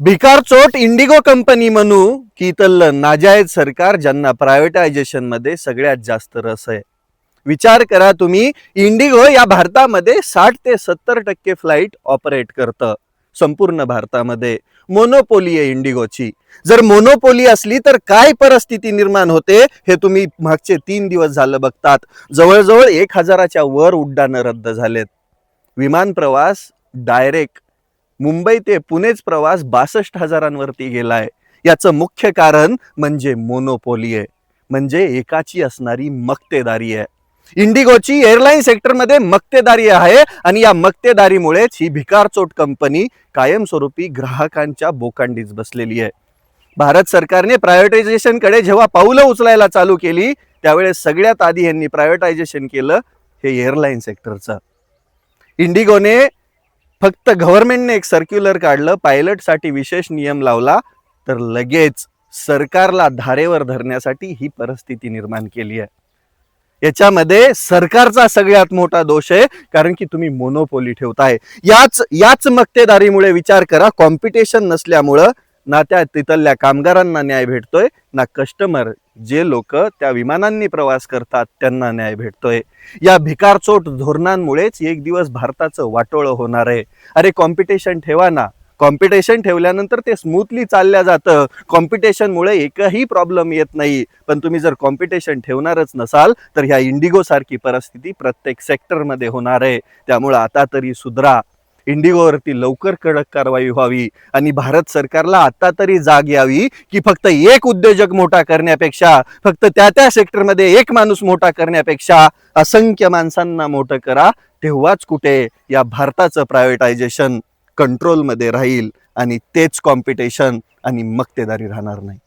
भिकार चोट Indigo company म्हणू की इथलं नाजायज सरकार ज्यांना प्रायव्हेटायझेशनमध्ये सगळ्यात जास्त रस आहे. विचार करा तुम्ही इंडिगो या भारतामध्ये साठ ते सत्तर टक्के फ्लाईट ऑपरेट करतं संपूर्ण भारतामध्ये. मोनोपोली आहे इंडिगोची. जर मोनोपोली असली तर काय परिस्थिती निर्माण होते हे तुम्ही मागचे तीन दिवस झालं बघतात. जवळजवळ एक हजाराच्या वर उड्डाणं रद्द झालेत. विमान प्रवास डायरेक्ट मुंबई ते पुणेच प्रवास बासष्ट हजारांवरती गेलाय. याचं मुख्य कारण म्हणजे मोनोपोली आहे. म्हणजे एकाची असणारी मक्तेदारी आहे. इंडिगोची एअरलाईन सेक्टरमध्ये मक्तेदारी आहे आणि या मक्तेदारीमुळेच ही भिकारचोट कंपनी कायमस्वरूपी ग्राहकांच्या बोकांडीच बसलेली आहे. भारत सरकारने प्रायव्हेटायझेशनकडे जेव्हा पावलं उचलायला चालू केली त्यावेळेस सगळ्यात आधी यांनी प्रायव्हेटायझेशन केलं हे एअरलाईन सेक्टरचं इंडिगोने फक्त गव्हर्नमेंटने एक सर्क्युलर काढलं पायलटसाठी विशेष नियम लावला तर लगेच सरकारला धारेवर धरण्यासाठी ही परिस्थिती निर्माण केली आहे. याच्यामध्ये सरकारचा सगळ्यात मोठा दोष आहे कारण की तुम्ही मोनोपोली ठेवताय. याच याच मक्तेदारीमुळे विचार करा कॉम्पिटिशन नसल्यामुळं ना त्या तिथल्या कामगारांना न्याय भेटतोय ना कस्टमर जे लोक त्या विमानांनी प्रवास करतात त्यांना न्याय भेटतोय. या भिकारचोट धोरणांमुळेच एक दिवस भारताचं वाटोळं होणार आहे. अरे कॉम्पिटिशन ठेवा ना. कॉम्पिटिशन ठेवल्यानंतर ते स्मूथली चालल्या जातं. कॉम्पिटिशनमुळे एकही प्रॉब्लेम येत नाही. पण तुम्ही जर कॉम्पिटिशन ठेवणारच नसाल तर ह्या इंडिगो सारखी परिस्थिती प्रत्येक सेक्टरमध्ये होणार आहे. त्यामुळं आता तरी सुधरा. इंडिगोवरती लवकर कडक कारवाई व्हावी आणि भारत सरकारला आता तरी जाग यावी की फक्त एक उद्योजक मोठा करण्यापेक्षा फक्त त्या त्या सेक्टरमध्ये एक माणूस मोठा करण्यापेक्षा असंख्य माणसांना मोठं करा तेव्हाच कुठे या भारताचं प्रायव्हेटायझेशन कंट्रोलमध्ये राहील आणि तेच कॉम्पिटिशन आणि मक्तेदारी राहणार नाही.